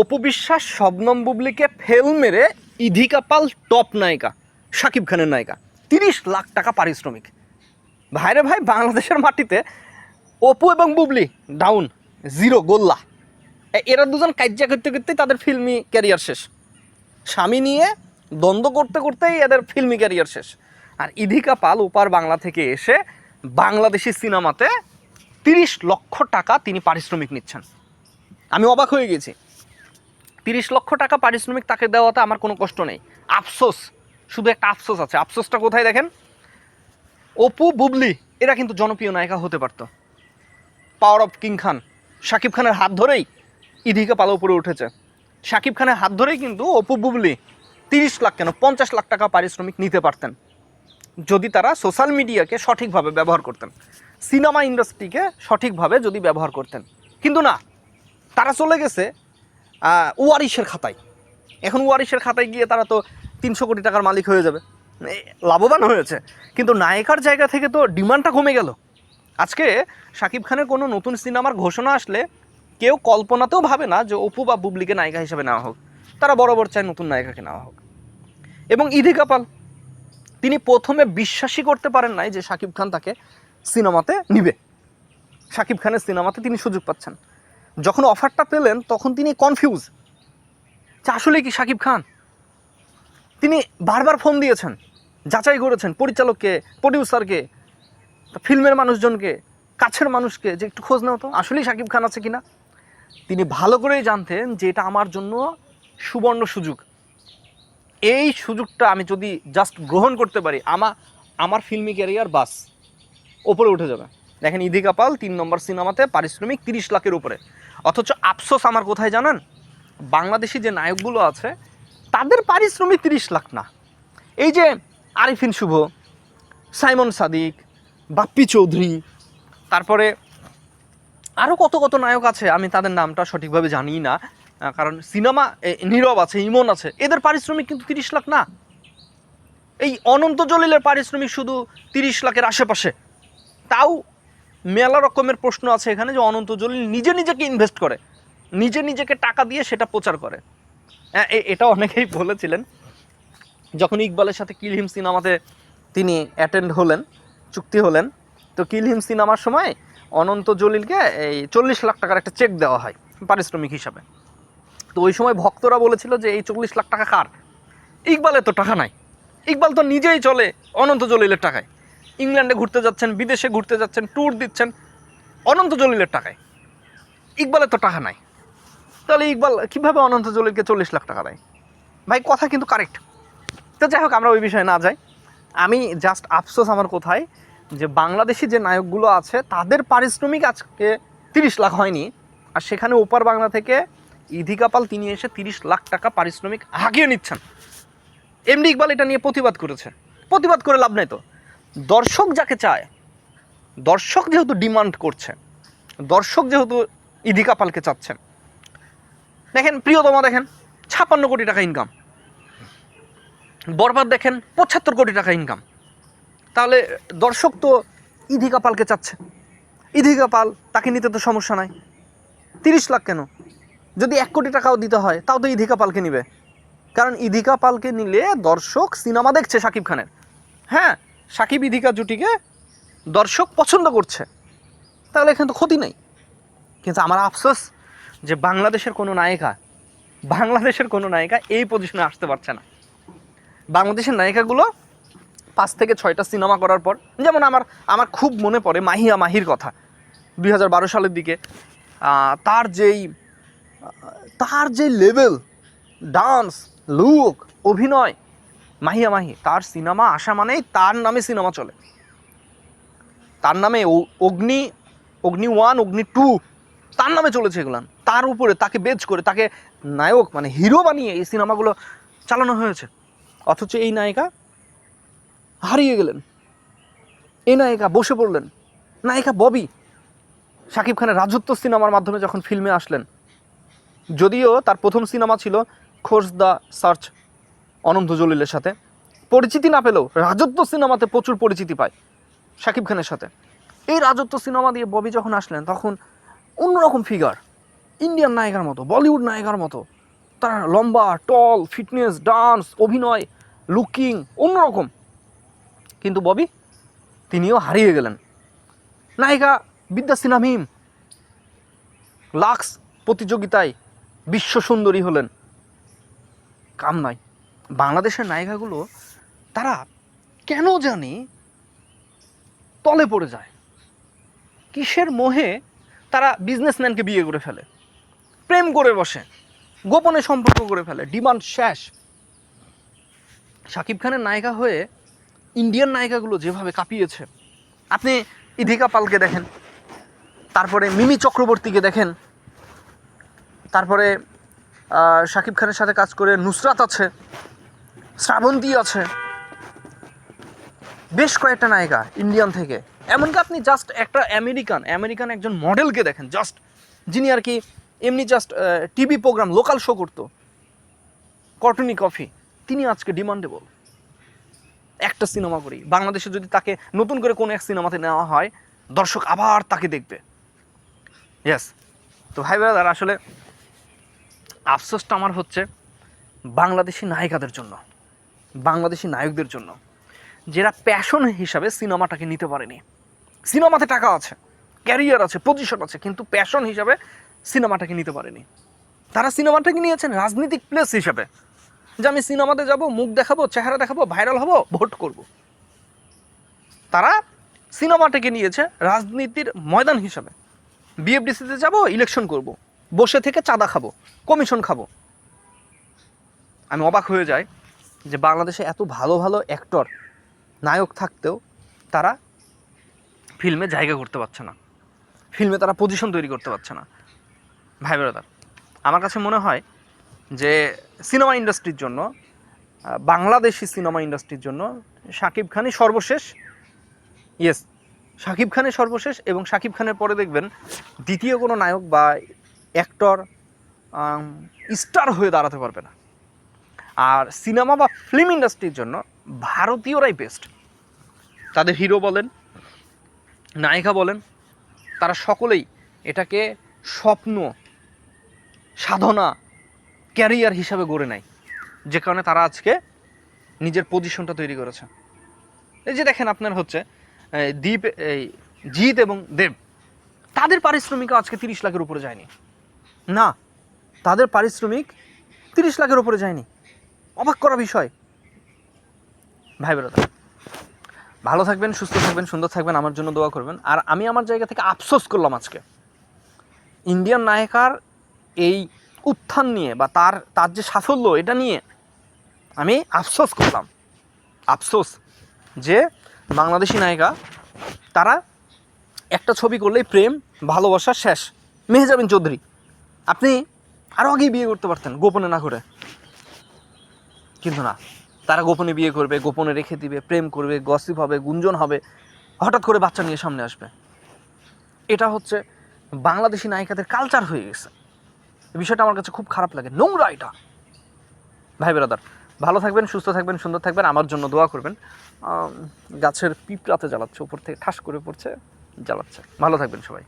Apu Biswas, Shabnam বুবলিকে fail মেরে ইধিকা পাল top নায়িকা, শাকিব খানের নায়িকা, তিরিশ লাখ টাকা পারিশ্রমিক। ভাইরে ভাই, বাংলাদেশের মাটিতে অপু এবং বুবলি ডাউন জিরো গোল্লা। এরা দুজন কাজ্যা করতে করতেই তাদের ফিল্মি ক্যারিয়ার শেষ। স্বামী নিয়ে দ্বন্দ্ব করতে করতেই এদের ফিল্মি ক্যারিয়ার শেষ। আর ইধিকা পাল ওপার বাংলা থেকে এসে বাংলাদেশি সিনেমাতে তিরিশ লক্ষ টাকা তিনি পারিশ্রমিক নিচ্ছেন। আমি অবাক হয়ে গেছি। তিরিশ লক্ষ টাকা পারিশ্রমিক তাকে দেওয়াতে আমার কোনো কষ্ট নেই। আফসোস, শুধু একটা আফসোস আছে। আফসোসটা কোথায় দেখেন? অপু বুবলি, এরা কিন্তু জনপ্রিয় নায়িকা হতে পারত। Power of king Khan Shakib খানের হাত ধরেই ইধিকা পালা উপরে উঠেছে। শাকিব খানের হাত ধরেই কিন্তু অপু বুবলি তিরিশ লাখ কেন পঞ্চাশ লাখ টাকা পারিশ্রমিক নিতে পারতেন। যদি তারা সোশ্যাল মিডিয়াকে সঠিকভাবে ব্যবহার করতেন। সিনেমা ইন্ডাস্ট্রিকে সঠিকভাবে যদি ব্যবহার করতেন। কিন্তু না, তারা চলে গেছে ওয়ারিশের খাতায়। এখন ওয়ারিশের খাতায় গিয়ে তারা তো তিনশো কোটি টাকার মালিক হয়ে যাবে। লাভবান হয়েছে। কিন্তু নায়িকার জায়গা থেকে তো ডিমান্ডটা কমে গেল। আজকে শাকিব খানের কোনো নতুন সিনেমার ঘোষণা আসলে কেউ কল্পনাতেও ভাবে না যে অপু বা বুবলিকে নায়িকা হিসেবে নেওয়া হোক। তারা বরাবর চায় নতুন নায়িকাকে নেওয়া হোক। এবং ইদি কাপাল, তিনি প্রথমে বিশ্বাসই করতে পারেন নাই যে শাকিব খান তাকে সিনেমাতে নিবে। শাকিব খানের সিনেমাতে তিনি সুযোগ পাচ্ছেন। যখন অফারটা পেলেন, তখন তিনি কনফিউজ যে আসলে কি সাকিব খান? তিনি বারবার ফোন দিয়েছেন, যাচাই করেছেন পরিচালককে প্রডিউসারকে ফিল্মের মানুষজনকে, কাছের মানুষকে, যে একটু খোঁজ নাও তো, আসলেই শাকিব খান আছে কিনা? তিনি ভালো করেই জানতেন যে এটা আমার জন্য সুবর্ণ সুযোগ। এই সুযোগটা আমি যদি জাস্ট গ্রহণ করতে পারি আমার আমার ফিল্মি ক্যারিয়ার বাস, ওপরে উঠে যাবে। দেখেন ইদিকা পাল তিন নম্বর সিনেমাতে পারিশ্রমিক তিরিশ লাখের উপরে। অথচ আফসোস আমার কোথায় জানেন? বাংলাদেশি যে নায়কগুলো আছে, তাদের পারিশ্রমিক তিরিশ লাখ না। এই যে আরিফিন শুভ, সাইমন সাদিক, বাপ্পি চৌধুরী, তারপরে আরও কত কত নায়ক আছে, আমি তাদের নামটা সঠিকভাবে জানি না কারণ সিনেমা নীরব আছে, ইমন আছে, এদের পারিশ্রমিক কিন্তু তিরিশ লাখ না। এই অনন্ত জলিলের পারিশ্রমিক শুধু তিরিশ লাখের আশেপাশে। তাও মেলা রকমের প্রশ্ন আছে এখানে যে অনন্ত জলিল নিজে নিজেকে ইনভেস্ট করে। নিজে নিজেকে টাকা দিয়ে সেটা প্রচার করে। হ্যাঁ এটা অনেকেই বলেছিলেন। যখন ইকবালের সাথে কিলহিম সিনেমাতে তিনি অ্যাটেন্ড হলেন, চুক্তি হলেন, তো কিলহিম সিনেমার সময় অনন্ত জলিলকে এই চল্লিশ লাখ টাকার একটা চেক দেওয়া হয় পারিশ্রমিক হিসাবে। তো ওই সময় ভক্তরা বলেছিল যে, এই চল্লিশ লাখ টাকা কার? ইকবালের তো টাকা নাই। ইকবাল তো নিজেই চলে অনন্ত জলিলের টাকায়। ইংল্যান্ডে ঘুরতে যাচ্ছেন, বিদেশে ঘুরতে যাচ্ছেন ট্যুর দিচ্ছেন, অনন্ত জলিলের টাকায়। ইকবালের তো টাকা নাই। তাহলে ইকবাল কীভাবে অনন্ত জলিলকে চল্লিশ লাখ টাকা দেয়? ভাই, কথা কিন্তু কারেক্ট তো যাই হোক, আমরা ওই বিষয়ে না যাই। আমি জাস্ট আফসোস আমার কোথায় যে বাংলাদেশি যে নায়কগুলো আছে, তাদের পারিশ্রমিক আজকে তিরিশ লাখ হয়নি। আর সেখানে ওপার বাংলা থেকে ইধি কাপাল, তিনি এসে তিরিশ লাখ টাকা পারিশ্রমিক হাঁকিয়ে নিচ্ছেন। এমডি ইকবাল এটা নিয়ে প্রতিবাদ করেছে। প্রতিবাদ করে লাভ নেই তো। দর্শক যাকে চায়, দর্শক যেহেতু ডিমান্ড করছে দর্শক যেহেতু ইধি কাপালকে চাচ্ছেন, দেখেন প্রিয়তমা দেখেন, ছাপান্ন কোটি টাকা ইনকাম বরবাদ দেখেন, পঁচাত্তর কোটি টাকা ইনকাম তাহলে দর্শক তো ইধিকা পালকে চাচ্ছে। ইধিকা পাল তাকে নিতে তো সমস্যা নাই। তিরিশ লাখ কেন? যদি এক কোটি টাকাও দিতে হয়, তাও তো ইধিকা পালকে নিবে। কারণ ইধিকা পালকে নিলে দর্শক সিনেমা দেখছে শাকিব খানের। হ্যাঁ সাকিব ইধিকা জুটিকে দর্শক পছন্দ করছে, তাহলে এখানে তো ক্ষতি নেই। কিন্তু আমার আফসোস যে বাংলাদেশের কোনো নায়িকা, বাংলাদেশের কোনো নায়িকা এই পজিশনে আসতে পারছে না। বাংলাদেশের নায়িকাগুলো পাঁচ থেকে ছয়টা সিনেমা করার পর, যেমন আমার আমার খুব মনে পড়ে মাহিয়া মাহির কথা দু হাজার বারো সালের দিকে তার যেই তার যে লেভেল ডান্স লুক অভিনয় মাহিয়া মাহি তার সিনেমা আসা মানেই তার নামে সিনেমা চলে। তার নামে অগ্নি অগ্নি ওয়ান অগ্নি টু তার নামে চলেছে এগুলো। তার উপরে তাকে বেচ করে, তাকে নায়ক মানে হিরো বানিয়ে এই সিনেমাগুলো চালানো হয়েছে। অথচ এই নায়িকা হারিয়ে গেলেন। এই নায়িকা বসে পড়লেন। নায়িকা ববি, শাকিব খানের রাজত্ব সিনেমার মাধ্যমে যখন ফিল্মে আসলেন, যদিও তার প্রথম সিনেমা ছিল খোঁজ দ্য সার্চ অনন্ত জলিলের সাথে। পরিচিতি না পেলেও রাজত্ব সিনেমাতে প্রচুর পরিচিতি পায় শাকিব খানের সাথে। এই রাজত্ব সিনেমা দিয়ে ববি যখন আসলেন, তখন অন্যরকম ফিগার ইন্ডিয়ান নায়িকার মতো বলিউড নায়িকার মতো। তার লম্বা টল ফিটনেস ডান্স অভিনয় লুকিং অন্যরকম। কিন্তু ববি, তিনিও হারিয়ে গেলেন। নায়িকা বিদ্যা সিনহা মিম লাক্স প্রতিযোগিতায় বিশ্ব সুন্দরী হলেন। কাম নাই। বাংলাদেশের নায়িকাগুলো, তারা কেন জানি তলে পড়ে যায়? কিসের মোহে তারা বিজনেসম্যানকে বিয়ে করে ফেলে? প্রেম করে বসে, গোপনে সম্পর্ক করে ফেলে, ডিমান্ড শেষ। শাকিব খানের নায়িকা হয়ে ইন্ডিয়ান নায়িকাগুলো যেভাবে কাঁপিয়েছে, আপনি ইধিকা পালকে দেখেন, তারপরে মিমি চক্রবর্তীকে দেখেন, তারপরে শাকিব খানের সাথে কাজ করে নুসরাত আছে শ্রাবন্তী আছে। বেশ কয়েকটা নায়িকা ইন্ডিয়ান থেকে। এমনকি আপনি জাস্ট একটা আমেরিকান আমেরিকান একজন মডেলকে দেখেন জাস্ট যিনি আর কি এমনি just TV program local show করতো। কটনি কফি, তিনি আজকে ডিমান্ডেবল একটা সিনেমা করি। বাংলাদেশে যদি তাকে নতুন করে কোনো এক সিনেমাতে নেওয়া হয়, দর্শক আবার তাকে দেখবে। ইয়েস তো ভাই ব্রাদার, আসলে আফসোসটা আমার হচ্ছে বাংলাদেশি নায়িকাদের জন্য। বাংলাদেশি নায়কদের জন্য, যারা প্যাশন হিসাবে সিনেমাটাকে নিতে পারেনি। সিনেমাতে টাকা আছে ক্যারিয়ার আছে পজিশন আছে, কিন্তু প্যাশন হিসাবে সিনেমাটাকে নিতে পারেনি। তারা সিনেমাটাকে নিয়েছেন রাজনৈতিক প্লেস হিসাবে, যে আমি সিনেমাতে যাব, মুখ দেখাবো, চেহারা দেখাবো ভাইরাল হব ভোট করব। তারা সিনেমাটাকে নিয়েছে রাজনীতির ময়দান হিসাবে। বিএফডিসিতে যাব ইলেকশন করব। বসে থেকে চাঁদা খাব কমিশন খাব। আমি অবাক হয়ে যাই যে বাংলাদেশে এত ভালো ভালো অ্যাক্টর নায়ক থাকতেও তারা ফিল্মে জায়গা করতে পারছে না। ফিল্মে তারা পজিশন তৈরি করতে পারছে না। ভাই ব্রাদার, আমার কাছে মনে হয় যে সিনেমা ইন্ডাস্ট্রির জন্য বাংলাদেশি সিনেমা ইন্ডাস্ট্রির জন্য শাকিব খানই সর্বশেষ। ইয়েস শাকিব খানের সর্বশেষ এবং শাকিব খানের পরে দেখবেন দ্বিতীয় কোনো নায়ক বা অ্যাক্টর স্টার হয়ে দাঁড়াতে পারবে না। আর সিনেমা বা ফিল্ম ইন্ডাস্ট্রির জন্য ভারতীয়রাই বেস্ট তাদের হিরো বলেন, নায়িকা বলেন, তারা সকলেই এটাকে স্বপ্ন, সাধনা ক্যারিয়ার হিসাবে গড়ে নেয়। যে কারণে তারা আজকে নিজের পজিশনটা তৈরি করেছে। এই যে দেখেন আপনার হচ্ছে দীপ এই জিৎ এবং দেব, তাদের পারিশ্রমিকও আজকে তিরিশ লাখের উপরে যায়নি। না, তাদের পারিশ্রমিক তিরিশ লাখের উপরে যায়নি। অবাক করা বিষয়। ভাই বেরোতা ভালো থাকবেন, সুস্থ থাকবেন, সুন্দর থাকবেন, আমার জন্য দোয়া করবেন। আর আমি আমার জায়গা থেকে আফসোস করলাম আজকে। ইন্ডিয়ান নায়িকার এই উত্থান নিয়ে বা তার তার যে সাফল্য, এটা নিয়ে আমি আফসোস করলাম। আফসোস যে বাংলাদেশি নায়িকা, তারা একটা ছবি করলেই প্রেম, ভালোবাসা শেষ। মেহজাবিন চৌধুরী, আপনি আরও আগেই বিয়ে করতে পারতেন, গোপনে না করে। কিন্তু না, তারা গোপনে বিয়ে করবে, গোপনে রেখে দিবে, প্রেম করবে গসিপ হবে, গুঞ্জন হবে, হঠাৎ করে বাচ্চা নিয়ে সামনে আসবে। এটা হচ্ছে বাংলাদেশি নায়িকাদের কালচার হয়ে গেছে। বিষয়টা আমার কাছে খুব খারাপ লাগে। নোংরা এটা। ভাই ব্রাদার ভালো থাকবেন, সুস্থ থাকবেন, সুন্দর থাকবেন, আমার জন্য দোয়া করবেন। গাছের পিঁপড়াতে জ্বালাচ্ছে, উপর থেকে ঠাস করে পড়ছে, জ্বালাচ্ছে। ভালো থাকবেন সবাই।